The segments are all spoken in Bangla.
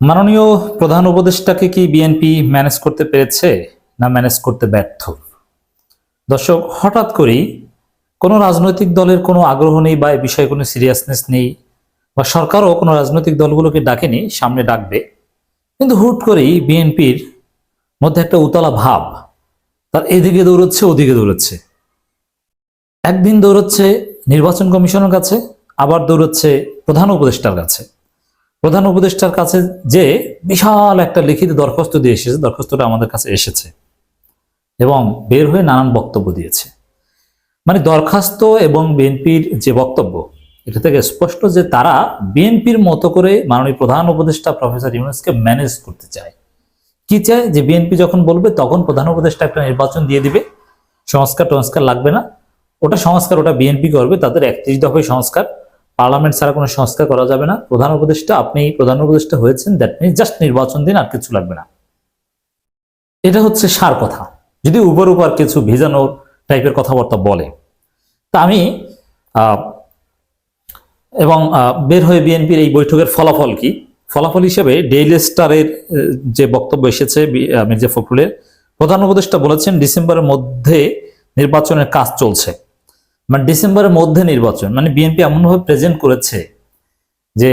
মাননীয় প্রধান উপদেষ্টাকে কি বিএনপি ম্যানেজ করতে পেরেছে না ম্যানেজ করতে ব্যর্থ? দর্শক, হঠাৎ করেই কোনো রাজনৈতিক দলের কোনো আগ্রহ নেই বা এই বিষয়ে কোনো সিরিয়াসনেস নেই বা সরকারও কোনো রাজনৈতিক দলগুলোকে ডাকেনি, সামনে ডাকবে। কিন্তু হুট করেই বিএনপির মধ্যে একটা উতলা ভাব, তার এদিকে দৌড়চ্ছে, ওদিকে দৌড়চ্ছে। একদিন দৌড়চ্ছে নির্বাচন কমিশনের কাছে, আবার দৌড়চ্ছে প্রধান উপদেষ্টার কাছে। প্রধান উপদেষ্টার কাছে যে বিশাল একটা লিখিত দরখাস্ত দিয়ে এসেছে, দরখাস্তটা আমাদের কাছে এসেছে এবং বের হয়ে নানান বক্তব্য দিয়েছে। মানে দরখাস্ত এবং বিএনপির যে বক্তব্য, এটা থেকে স্পষ্ট যে তারা বিএনপির মতো করে মাননীয় প্রধান উপদেষ্টা প্রফেসর ইউনুসকে ম্যানেজ করতে চায়। কি চায়? যে বিএনপি যখন বলবে, তখন প্রধান উপদেষ্টা একটা নির্বাচন দিয়ে দিবে। সংস্কার টংস্কার লাগবে না। ওটা সংস্কার, ওটা বিএনপি করবে, তাদের একত্রিশ দফায় সংস্কার। পার্লামেন্ট ছাড়া কোনো সংস্কার করা যাবে না। প্রধান উপদেষ্টা, আপনি প্রধান উপদেষ্টা হয়েছেন দ্যাট মিনস জাস্ট নির্বাচন দিন আর কিছু লাগবে না। এটা হচ্ছে সার কথা। যদি উপর উপর কিছু ভিজানো টাইপের কথাবার্তা বলে, তা আমি এবং বের হয়ে বিএনপির এই বৈঠকের ফলাফল কি? ফলাফল হিসেবে ডেইলি স্টারের যে বক্তব্য এসেছে মির্জা ফখরুলের, প্রধান উপদেষ্টা বলেছেন, ডিসেম্বরের মধ্যে নির্বাচনের কাজ চলছে। মানে ডিসেম্বরের মধ্যে নির্বাচন মানে বিএনপি এমনভাবে প্রেজেন্ট করেছে যে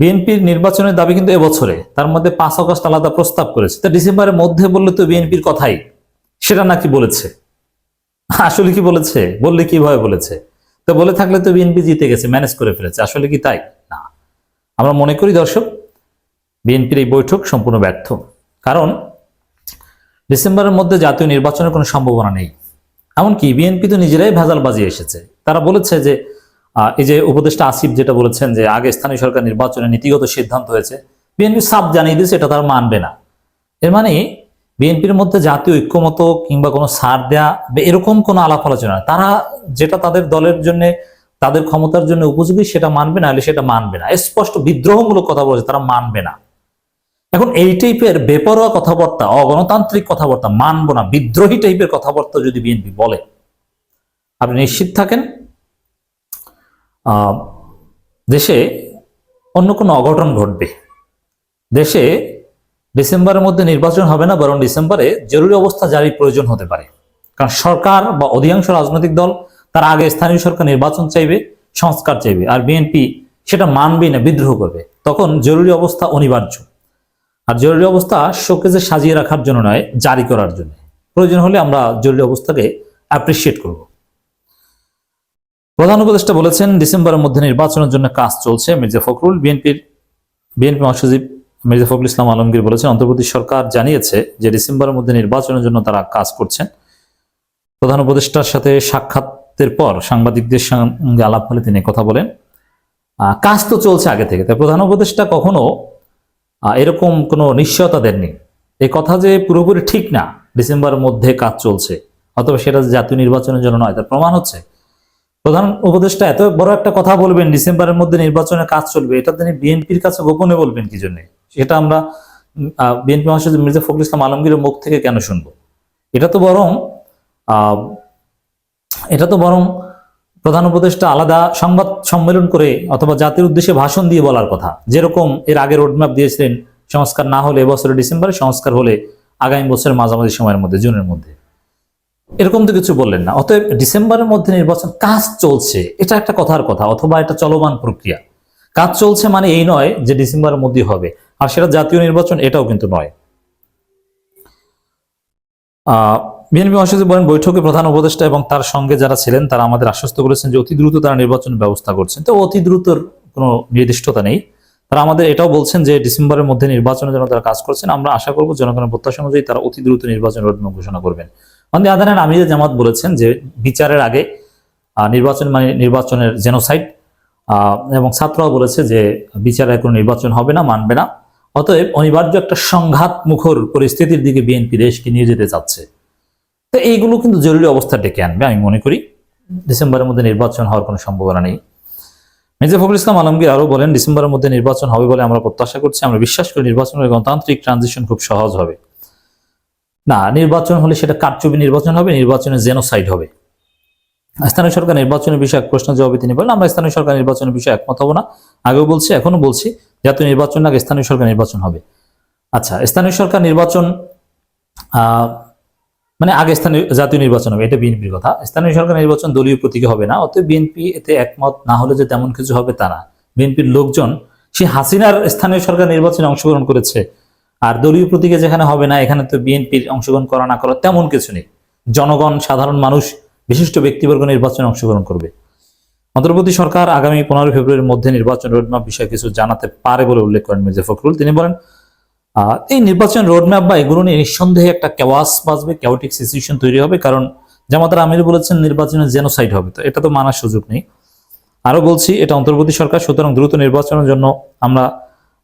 বিএনপির নির্বাচনের দাবি কিন্তু এবছরে, তার মধ্যে পাঁচ আগস্ট আলাদা প্রস্তাব করেছে। তা ডিসেম্বরের মধ্যে বললে তো বিএনপির কথাই, সেটা নাকি বলেছে? আসলে কি বলেছে? বললে কীভাবে বলেছে? তো বলে থাকলে তো বিএনপি জিতে গেছে ম্যানেজ করে ফেলেছে, আসলে কি তাই? না। আমরা মনে করি দর্শক বিএনপির এই বৈঠক সম্পূর্ণ ব্যর্থ, কারণ ডিসেম্বরের মধ্যে জাতীয় নির্বাচনের কোনো সম্ভাবনা নেই। এমনকি বিএনপি তো নিজেরাই ভেজাল বাজিয়ে এসেছে। তারা বলেছে যে এই যে উপদেষ্টা আসিফ যেটা বলেছেন যে, আগে স্থানীয় সরকার নির্বাচনে নীতিগত সিদ্ধান্ত হয়েছে, বিএনপি সাপ জানিয়ে দিয়েছে, এটা তারা মানবে না। এর মানে বিএনপির মধ্যে জাতীয় ঐক্যমত কিংবা কোনো সার দেয়া এরকম কোনো আলাপ আলোচনা। তারা যেটা তাদের দলের জন্য, তাদের ক্ষমতার জন্য উপযোগী, সেটা মানবে না হলে সেটা মানবে না। স্পষ্ট বিদ্রোহমূলক কথা বলেছে, তারা মানবে না। এখন এই টাইপের বেপরোয়া কথাবার্তা, অগণতান্ত্রিক কথাবার্তা, মানব না, বিদ্রোহী টাইপের কথাবার্তা যদি বিএনপি বলে, আপনি নিশ্চিত থাকেন? দেশে অন্য কোনো অঘটন ঘটবে। দেশে ডিসেম্বরের মধ্যে নির্বাচন হবে না, বরং ডিসেম্বরে জরুরি অবস্থা জারির প্রয়োজন হতে পারে। কারণ সরকার বা অধিকাংশ রাজনৈতিক দল তার আগে স্থানীয় সরকার নির্বাচন চাইবে, সংস্কার চাইবে, আর বিএনপি সেটা মানবে না, বিদ্রোহ করবে। তখন জরুরি অবস্থা অনিবার্য। আর জরুরি অবস্থা শোকেজে সাজিয়ে রাখার জন্য নয়, জারি করার জন্য। প্রয়োজন হলে আমরা জরুরি অবস্থাকে অ্যাপ্রিসিয়েট করব। প্রধান উপদেষ্টা বলেছেন, ডিসেম্বরের মধ্যে নির্বাচনের জন্য কাজ চলছে মির্জা ফখরুল। বিএনপির বিএনপি মহাসচিব মির্জা ফখরুল ইসলাম আলমগীর বলেছেন, অন্তর্বর্তী সরকার জানিয়েছে যে ডিসেম্বরের মধ্যে নির্বাচনের জন্য তারা কাজ করছেন। প্রধান উপদেষ্টার সাথে সাক্ষাতের পর সাংবাদিকদের সঙ্গে আলাপ হলে তিনি কথা বলেন। কাজ তো চলছে আগে থেকে। তাই প্রধান উপদেষ্টা কখনো এরকম কোনো নিশ্চয়তা দেননি। এই কথা যে পুরোপুরি ঠিক না, ডিসেম্বরের মধ্যে কাজ চলছে, অথবা সেটা জাতীয় নির্বাচনের জন্য নয়, তার প্রমাণ হচ্ছে। প্রধান উপদেষ্টা, এত বড় একটা কথা বলবেন, ডিসেম্বরের মধ্যে নির্বাচনের কাজ চলবে, এটা তিনি বিএনপির কাছে গোপনে বলবেন কি জন্য? সেটা আমরা বিএনপি মহাসচিব মির্জা ফখরুল ইসলাম আলমগীরের মুখ থেকে কেন শুনব? এটা তো বরং এটা তো বরং প্রধান উপদেষ্টা আলাদা সংবাদ সম্মেলন করে অথবা জাতির উদ্দেশ্যে ভাষণ দিয়ে বলার কথা। যেরকম এর আগে রোডম্যাপ দিয়েছিলেন, সংস্কার না হলে এবছরের ডিসেম্বরে, সংস্কার হলে আগামী বছরের মাঝামাঝি সময়ের মধ্যে, জুনের মধ্যে। এরকম তো কিছু বললেন না। অতএব ডিসেম্বরের মধ্যে নির্বাচন কাজ চলছে, এটা একটা কথার কথা, অথবা এটা চলমান প্রক্রিয়া। কাজ চলছে মানে এই নয় যে ডিসেম্বরের মধ্যেই হবে, আর সেটা জাতীয় নির্বাচন এটাও কিন্তু নয়। বিএনপি মহাসচিব বলেন, বৈঠকে প্রধান উপদেষ্টা এবং তার সঙ্গে যারা ছিলেন, তারা আমাদের আশ্বস্ত করেছেন যে অতি দ্রুত তারা নির্বাচন ব্যবস্থা করছেন। তো অতি দ্রুতর কোনো নির্দিষ্টতা নেই। তারা আমাদের এটাও বলছেন যে ডিসেম্বরের মধ্যে নির্বাচনের জন্য তারা কাজ করছেন। আমরা আশা করব জনগণের প্রত্যাশা অনুযায়ী তারা অতি দ্রুত নির্বাচন ঘোষণা করবেন। অন্দি আদানের আমির জামাত বলেছেন যে বিচারের আগে নির্বাচন মানে নির্বাচনের জেনোসাইড এবং ছাত্ররাও বলেছে যে বিচারে কোনো নির্বাচন হবে না, মানবে না। অতএব অনিবার্য একটা সংঘাত মুখর পরিস্থিতির দিকে বিএনপি দেশকে নিয়ে যেতে চাচ্ছে। তো এইগুলো কিন্তু জরুরি অবস্থা ডেকে আনবে, আমি মনে করি। ডিসেম্বরের মধ্যে নির্বাচন হওয়ার কোনো সম্ভাবনা নেই। মির্জা ফখরুল ইসলাম আলমগীর আরও বলেন, ডিসেম্বরের মধ্যে নির্বাচন হবে বলে আমরা প্রত্যাশা করছি। আমরা বিশ্বাস করি নির্বাচনের গণতান্ত্রিক ট্রানজিশন খুব সহজ হবে। না, নির্বাচন হলে সেটা কারচুপি নির্বাচন হবে, নির্বাচনে জেনোসাইড হবে। স্থানীয় সরকার নির্বাচনের বিষয়ে এক প্রশ্নের জবাবে তিনি বলেন, আমরা স্থানীয় সরকার নির্বাচনের বিষয়ে একমত হব না। আগেও বলছি এখনও বলছি জাতীয় নির্বাচন আগে স্থানীয় সরকার নির্বাচন হবে। আচ্ছা স্থানীয় সরকার নির্বাচন মানে আগে স্থানীয় জাতীয় নির্বাচন হবে, এটা বিএনপির কথা। স্থানীয় সরকার নির্বাচন দলীয় প্রতীকে হবে না, অতএব বিএনপি এতে একমত, না হলে যে তেমন কিছু হবে তা না। বিএনপির লোকজন, সে হাসিনার স্থানীয় সরকার নির্বাচনে অংশগ্রহণ করেছে, আর দলীয় প্রতীকে যেখানে হবে না, এখানে তো বিএনপির অংশগ্রহণ করা না করা তেমন কিছু নেই। জনগণ, সাধারণ মানুষ, বিশিষ্ট ব্যক্তিবর্গ নির্বাচনে অংশগ্রহণ করবে। অন্তর্বর্তী সরকার আগামী পনেরোই ফেব্রুয়ারির মধ্যে নির্বাচন রোডম্যাপ বিষয়ে কিছু জানাতে পারে বলে উল্লেখ করেন মির্জা ফখরুল। তিনি বলেন এই নির্বাচন রোডম্যাপ বা এগুলো নিয়ে নিঃসন্দেহে একটা কেওয়াস বাজবে কেওটিক সিচুয়েশন তৈরি হবে, কারণ জামাতার আমির বলেছেন নির্বাচনে জেনোসাইড হবে, তো এটা তো মানার সুযোগ নেই। আরও বলছি, এটা অন্তর্বর্তী সরকার, সুতরাং দ্রুত নির্বাচনের জন্য আমরা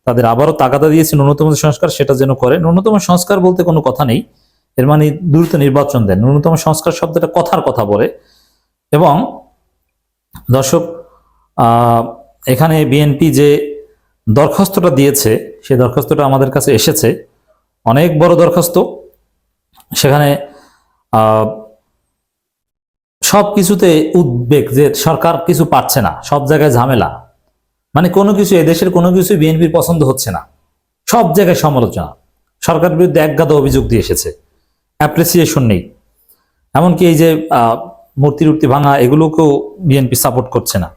তাদের আবারও তাগাদা দিয়েছি, ন্যূনতম সংস্কার সেটা যেন করে। ন্যূনতম সংস্কার বলতে কোনো কথা নেই, এর মানে দ্রুত নির্বাচন দেন। ন্যূনতম সংস্কার শব্দটা কথার কথা বলে। এবং দর্শক এখানে বিএনপি যে দরখাস্তটা দিয়েছে, সেই দরখাস্তটা আমাদের কাছে এসেছে। অনেক বড় দরখাস্ত। সেখানে সব কিছুতে উদ্বেগ যে সরকার কিছু পাচ্ছে না, সব জায়গায় ঝামেলা। মানে কোনো কিছু, এদেশের কোনো কিছু বিএনপির পছন্দ হচ্ছে না। সব জায়গায় সমালোচনা। সরকার বিরুদ্ধে একগাদা অভিযোগ দিয়ে এসেছে। অ্যাপ্রিসিয়েশন নেই। এমনকি এই যে মূর্তি টুর্তি ভাঙা, এগুলোকেও বিএনপি সাপোর্ট করছে না।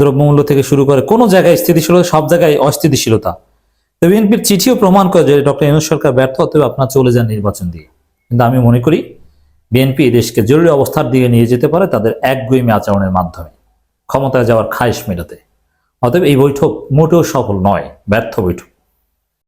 দ্রব্যমূল্য থেকে শুরু করে কোনো জায়গায় স্থিতিশীলতা, সব জায়গায় অস্থিতিশীলতা। তো বিএনপির চিঠিও প্রমাণ করে যে ডক্টর ইনুজ সরকার ব্যর্থ, অতএব আপনার চলে যান নির্বাচন দিয়ে। কিন্তু আমি মনে করি, বিএনপি দেশকে জরুরি অবস্থার দিকে নিয়ে যেতে পারে তাদের একগুইমি আচরণের মাধ্যমে, ক্ষমতায় যাওয়ার খায়েশ মেটাতে। অতএব এই বৈঠক মোটেও সফল নয়, ব্যর্থ বৈঠক।